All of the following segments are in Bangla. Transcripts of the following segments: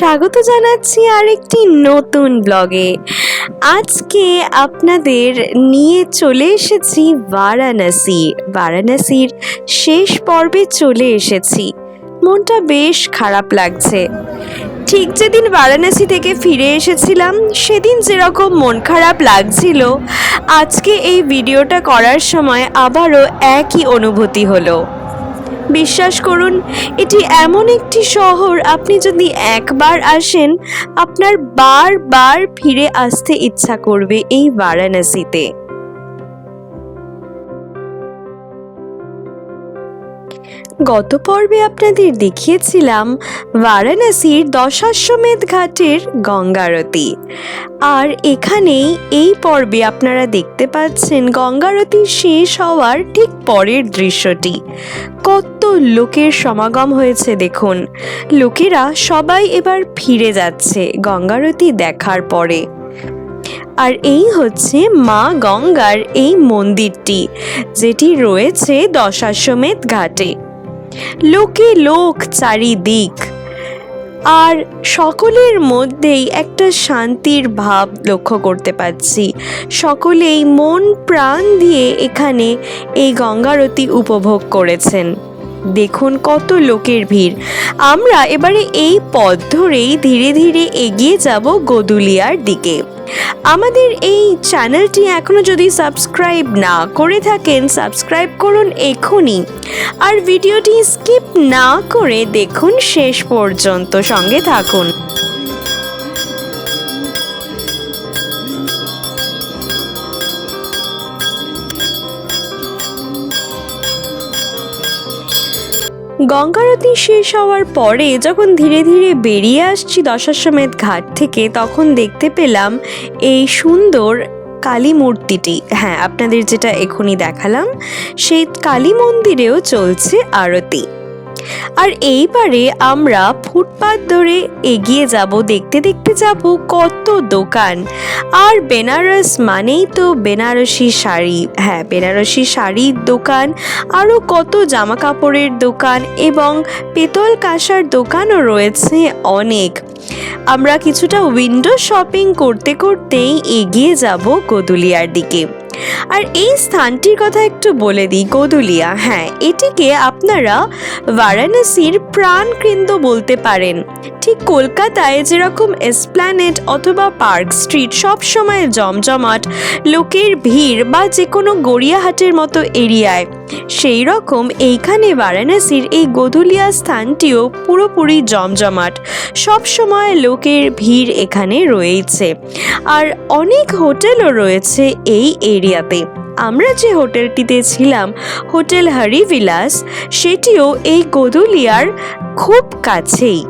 স্বাগত জানাচ্ছি আরেকটি নতুন ব্লগে। আজকে আপনাদের নিয়ে চলে এসেছি বারাণসী। বারাণসীর শেষ পর্বে চলে এসেছি। মনটা বেশ খারাপ লাগছে। ঠিক যেদিন বারাণসী থেকে ফিরে এসেছিলাম, সেদিন যেরকম মন খারাপ লাগছিল, আজকে এই ভিডিওটা করার সময় আবারও একই অনুভূতি হলো। বিশ্বাস করুন, এটি এমন একটি শহর, আপনি যদি একবার আসেন, আপনার বারবার ফিরে আসতে ইচ্ছা করবে এই বারাণসীতে। গত পর্বে আপনাদের দেখিয়েছিলাম বারাণসীর দশাশ্বমেধ ঘাটের গঙ্গারতি। আর এখানেই এই পর্বে আপনারা দেখতে পাচ্ছেন গঙ্গারতি শেষ হওয়ার ঠিক পরের দৃশ্যটি। কত লোকের সমাগম হয়েছে দেখুন। লোকেরা সবাই এবার ফিরে যাচ্ছে গঙ্গারতি দেখার পরে। আর এই হচ্ছে মা গঙ্গার এই মন্দিরটি, যেটি রয়েছে দশাশ্বমেধ ঘাটে। লোকে লোক চারিদিক। আর সকলের মধ্যেই একটা শান্তির ভাব লক্ষ্য করতে পাচ্ছি সকলেই মন প্রাণ দিয়ে এখানে এই গঙ্গারতি উপভোগ করেছেন। দেখুন কত লোকের ভিড়। আমরা এবারে এই পথ ধরেই ধীরে ধীরে এগিয়ে যাব গদুলিয়ার দিকে। আমাদের এই চ্যানেলটি এখনও যদি সাবস্ক্রাইব না করে থাকেন, সাবস্ক্রাইব করুন এখনই। আর ভিডিওটি স্কিপ না করে দেখুন শেষ পর্যন্ত সঙ্গে থাকুন। গঙ্গারতি শেষ হওয়ার পরে যখন ধীরে ধীরে বেরিয়ে আসছি দশাশ্বমেধ ঘাট থেকে, তখন দেখতে পেলাম এই সুন্দর কালী মূর্তিটি। হ্যাঁ আপনাদের যেটা এখনই দেখালাম, সেই কালী মন্দিরেও চলছে আরতি। আর এইবারে আমরা ফুটপাত ধরে এগিয়ে যাব, দেখতে দেখতে যাব কত দোকান। আর বেনারস মানেই তো বেনারসি শাড়ি। হ্যাঁ বেনারসি শাড়ির দোকান, আরও কত জামা কাপড়ের দোকান এবং পেতল কাঁসার দোকানও রয়েছে অনেক। আমরা কিছুটা উইন্ডো শপিং করতে করতেই এগিয়ে যাব গদুলিয়ার দিকে। আর এই স্থানটির কথা একটু বলে দিই, গোদুলিয়া। হ্যাঁ এটিকে আপনারা বারাণসীর প্রাণকেন্দ্র বলতে পারেন। ঠিক কলকাতায় যেরকম এসপ্ল্যানেট অথবা পার্ক স্ট্রিট সব সময় জমজমাট, লোকের ভিড় বা যে কোনো গড়িয়াহাটের মতো এরিয়ায়। সেই রকম এইখানে বারাণসীর এই গদুলিয়া স্থানটিও পুরোপুরি জমজমাট। সব সময় লোকের ভিড় এখানে রয়েছে আর অনেক হোটেলও রয়েছে এই এরিয়াতে। আমরা যে হোটেলটিতে ছিলাম, হোটেল হরি বিলাস সেটিও এই গদুলিয়ার খুব কাছেই।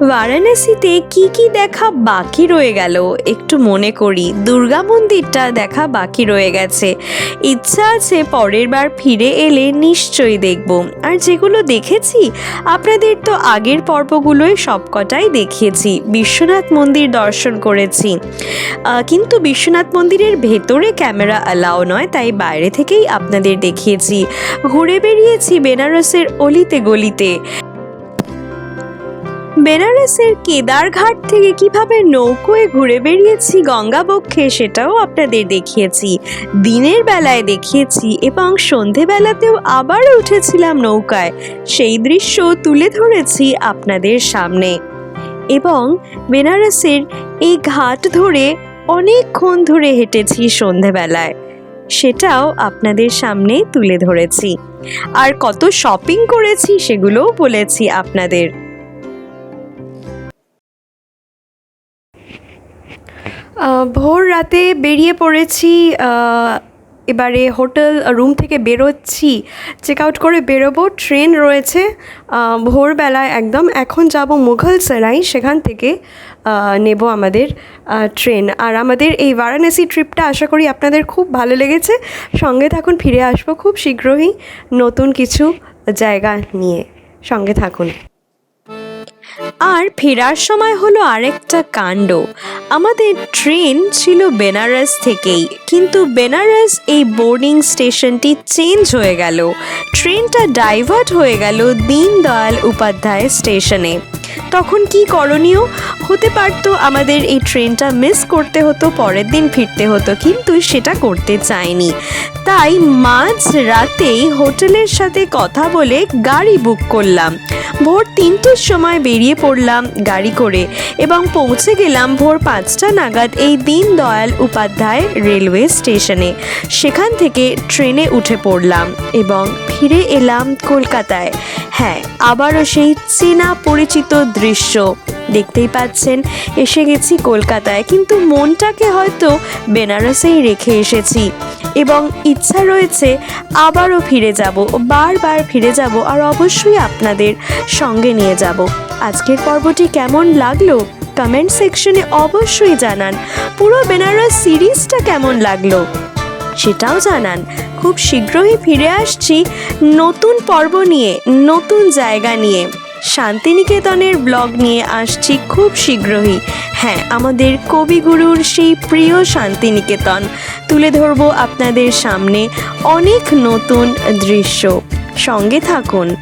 বারাণসীতে কি কি দেখা বাকি রয়ে গেল? একটু মনে করি, দুর্গা মন্দিরটা দেখা বাকি রয়ে গেছে। ইচ্ছা আছে পরের বার ফিরে এলে নিশ্চয়ই দেখব। আর যেগুলো দেখেছি, আপনাদের তো আগের পর্বগুলোই সবকটাই দেখিয়েছি। বিশ্বনাথ মন্দির দর্শন করেছি। কিন্তু বিশ্বনাথ মন্দিরের ভেতরে ক্যামেরা অ্যালাও নয়, তাই বাইরে থেকেই আপনাদের দেখিয়েছি। ঘুরে বেরিয়েছি বেনারসের অলিতে গলিতে। বেনারসের কেদারঘাট থেকে কীভাবে নৌকোয় ঘুরে বেরিয়েছি গঙ্গাবক্ষে সেটাও আপনাদের দেখিয়েছি। দিনের বেলায় দেখিয়েছি এবং সন্ধেবেলাতেও আবার উঠেছিলাম নৌকায়। সেই দৃশ্য তুলে ধরেছি আপনাদের সামনে। এবং বেনারসের এই ঘাট ধরে অনেকক্ষণ ধরে হেঁটেছি সন্ধেবেলায়। সেটাও আপনাদের সামনে তুলে ধরেছি। আর কত শপিং করেছি সেগুলোও বলেছি আপনাদের। ভোর রাতে বেরিয়ে পড়েছি এবারে হোটেল রুম থেকে বেরোচ্ছি, চেক আউট করে বেরোবো, ট্রেন রয়েছে ভোরবেলায় একদম, এখন যাব মুঘল সেরাই সেখান থেকে নেব আমাদের ট্রেন। আর আমাদের এই বারাণসী ট্রিপটা আশা করি আপনাদের খুব ভালো লেগেছে। সঙ্গে থাকুন, ফিরে আসব খুব শীঘ্রই নতুন কিছু জায়গা নিয়ে। সঙ্গে থাকুন। আর ফেরার সময় হলো আরেকটা কাণ্ড। আমাদের ট্রেন ছিল বেনারস থেকেই, কিন্তু বেনারস এই বোর্ডিং স্টেশনটি চেঞ্জ হয়ে গেল। ট্রেনটা ডাইভার্ট হয়ে গেল দীনদয়াল উপাধ্যায় স্টেশনে। তখন কি করণীয়? হতে পারতো আমাদের এই ট্রেনটা মিস করতে হতো, পরের দিন ফিরতে হতো, কিন্তু সেটা করতে চাইনি। তাই মাঝ রাতেই হোটেলের সাথে কথা বলে গাড়ি বুক করলাম। ভোর তিনটের সময় বেরিয়ে পড়লাম গাড়ি করে এবং পৌঁছে গেলাম ভোর পাঁচটা নাগাদ এই দীনদয়াল উপাধ্যায় রেলওয়ে স্টেশনে। সেখান থেকে ট্রেনে উঠে পড়লাম এবং ফিরে এলাম কলকাতায়। হ্যাঁ আবারও সেই চেনা পরিচিত দৃশ্য দেখতেই পাচ্ছেন, এসে গেছি কলকাতায়। কিন্তু মনটাকে হয়তো বেনারসেই রেখে এসেছি। এবং ইচ্ছা রয়েছে আবারও ফিরে যাব, বারবার ফিরে যাব আর অবশ্যই আপনাদের সঙ্গে নিয়ে যাব। আজকের পর্বটি কেমন লাগল? কমেন্ট সেকশনে অবশ্যই জানান। পুরো বেনারস সিরিজটা কেমন লাগল? সেটাও জানান। খুব শীঘ্রই ফিরে আসছি নতুন পর্ব নিয়ে, নতুন জায়গা নিয়ে। শান্তিনিকেতনের ব্লগ নিয়ে আসছি খুব শীঘ্রই। হ্যাঁ আমাদের কবিগুরুর সেই প্রিয় শান্তিনিকেতন। তুলে ধরবো আপনাদের সামনে অনেক নতুন দৃশ্য। সঙ্গে থাকুন।